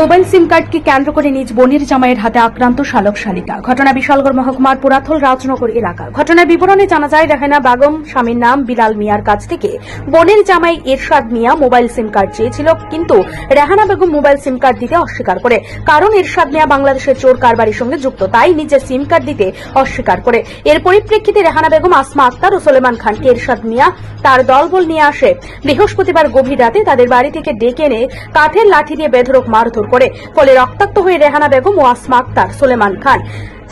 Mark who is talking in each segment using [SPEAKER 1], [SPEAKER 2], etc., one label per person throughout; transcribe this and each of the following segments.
[SPEAKER 1] Mobile সিম কার্ডকে কেন্দ্র করে নিজ বোনের জামাইয়ের হাতে আক্রান্ত শালক শালিকা। ঘটনা বিশালগড় মহকুমার পুরাথল রাজনগর এলাকা। ঘটনার বিবরণে জানা যায়, রেহানা বেগম স্বামীর নাম বিলাল মিয়ার কাছ থেকে বোনের জামাই এরশাদ মিয়া মোবাইল সিম কার্ড চেয়েছিল, কিন্তু Rehana Begum mobile SIM card দিতে অস্বীকার করে। কারণ এরশাদ মিয়া বাংলাদেশের চোর কারবারির সঙ্গে যুক্ত, তাই নিজের সিম কার্ড দিতে অস্বীকার করে। এর পরিপ্রেক্ষিতে রেহানা বেগম আসমা আক্তার ও সোলেমান খানকে এরশাদ মিয়া তার দলবল নিয়ে আসে। বৃহস্পতিবার গভীর রাতে তাদের বাড়ি থেকে ডেকে এনে কাঠের লাঠি দিয়ে বেধরক মারধর করে, ফলে রক্তাক্ত হয়ে রেহানা বেগম ও আসমা আক্তার সোলেমান খান।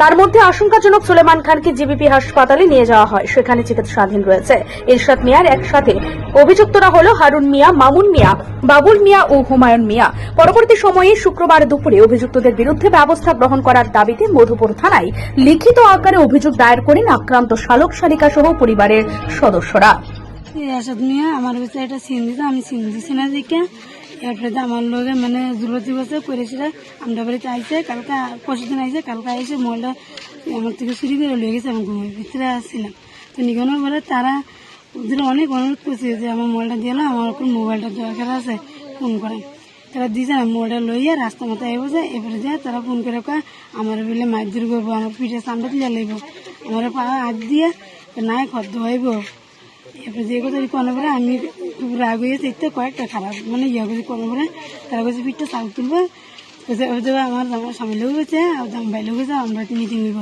[SPEAKER 1] তার মধ্যে আশঙ্কাজনক সোলেমান খানকে জিবিপি হাসপাতালে নিয়ে যাওয়া হয়, সেখানে চিকিৎসাধীন রয়েছে। এরশাদ মিয়ার একসাথে অভিযুক্তরা হল হারুন মিয়া, মামুন মিয়া, বাবুল মিয়া ও হুমায়ুন মিয়া। পরবর্তী সময়ে শুক্রবার দুপুরে অভিযুক্তদের বিরুদ্ধে ব্যবস্থা গ্রহণ করার দাবিতে মধুপুর থানায় লিখিত আকারে অভিযোগ দায়ের করেন আক্রান্ত শালক শালিকা সহ পরিবারের সদস্যরা।
[SPEAKER 2] আমার আমি সিন দিছি এরপরে আমার লগে মানে জুলতি বসে করেছিল আমরা বাড়িতে আইসে কালকা পরশু দিন আইসে কালকা এসে মোবাইলটা আমার থেকে চুরি করে লয়ে গেছে আমি ঘুমের ভিতরে আসছিলাম তো নিগনোর পরে তারা ওদের অনেক অনুরোধ করছে যে আমার মোবাইলটা দিয়ে আমার কোন মোবাইলটা দরকার আছে, ফোন করে। তারা দিয়েছে না মোবাইলটা লইয়া রাস্তা মতো আইব যে এবারে যায় তারা ফোন করে কয়, আমার বলে মারধর করব, আমার পিঠে সামনে দিয়ে লাগবো আমার পা হাত দিয়ে নাই খদ্দ হইব। এরপরে যে কথা কোনো পরে আমি রাগ হয়ে দেখতে কয়েকটা খারাপ মানে ইয়ে করছি কোনো পরে তারা কাছে পিঠটা চাল তুলবো। আমার আমার স্বামী লোক গেছে আর দাম ভাই লোক গেছে আমরা মিটিং হইব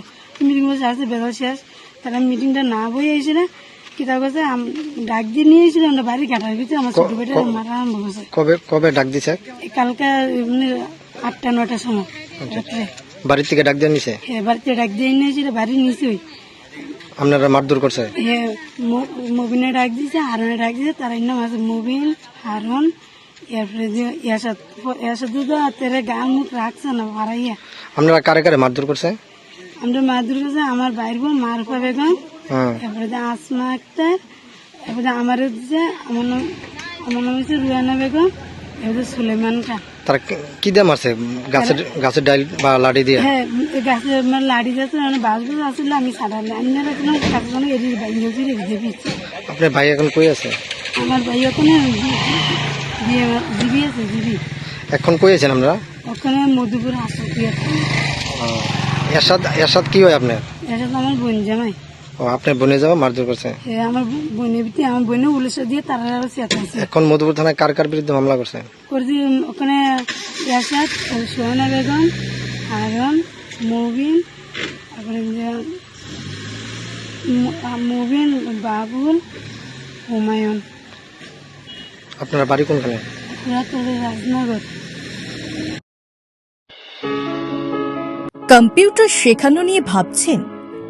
[SPEAKER 2] মিটিং বসে আসছে বেরো শেষ। তারা মিটিংটা না বই এসে না কি তার কাছে ডাক দিয়ে নিয়ে এসেছিল আমরা বাড়ি কাটার ভিতরে আমার ছোট বেটা মারা আরম্ভ করছে।
[SPEAKER 3] কবে কবে ডাক দিছে
[SPEAKER 2] কালকে মানে আটটা নটার সময় রাত্রে।
[SPEAKER 3] বাড়ির থেকে ডাক দিয়ে নিছে?
[SPEAKER 2] হ্যাঁ বাড়িতে ডাক দিয়ে নিয়ে এসেছিল বাড়ি নিচে
[SPEAKER 3] আপনারা মারধর করছে?
[SPEAKER 2] হ্যাঁ মুবিনে ডাক দিয়েছে হারনে ডাক দিয়েছে তার নাম আছে মুবিন হারন এরপরে যে ইয়াসাদ ইয়াসাদ তো তেরে গান মুখ রাখছে না হারাইয়া
[SPEAKER 3] আপনারা কারে কারে মারধর করছে?
[SPEAKER 2] আমরা দুর্গা আমার বাইর বোন মারফা বেগম
[SPEAKER 3] হ্যাঁ।
[SPEAKER 2] এরপরে আসমা আক্তার এরপরে আমার হচ্ছে আমার নাম আমার নাম হচ্ছে রুয়ানা বেগম
[SPEAKER 3] তারা কি- দিয়ে মারছে? গাছের গাছের ডাইল বা লাঠি দিয়ে?
[SPEAKER 2] হ্যাঁ গাছে মানে লাড়ি যাচ্ছে মানে বাস বাস আসলে আমি সাধারণ আমি না রাখলাম এদিকে বাইরে রেখে দিয়ে
[SPEAKER 3] আপনার ভাই এখন কই আছে?
[SPEAKER 2] আমার ভাই বিয়ে জিবি আছে জিবি
[SPEAKER 3] এখন কই আছেন আমরা
[SPEAKER 2] ওখানে মধুপুর আছে।
[SPEAKER 3] এরশাদ এরশাদ কি হয় আপনার?
[SPEAKER 2] তো আমার বোন জামাই।
[SPEAKER 3] ও আপনার বোনে যাওয়া মারধর করছে?
[SPEAKER 2] এ আমার বোনের ভিতরে আমার বোনে উলিশে দিয়ে তারা চেতাইছে
[SPEAKER 3] এখন মধুপুর থানায় কার কার বিরুদ্ধে মামলা করছে?
[SPEAKER 2] করছি ওখানে ইয়াসাদ সোহানা বেগম হারন মুবিন তারপরে মুবিন বাবুল হুমায়ুন।
[SPEAKER 3] আপনারা বাড়ি কোনখানে?
[SPEAKER 2] রাজনগর।
[SPEAKER 4] কম্পিউটার শেখানো নিয়ে ভাবছেন?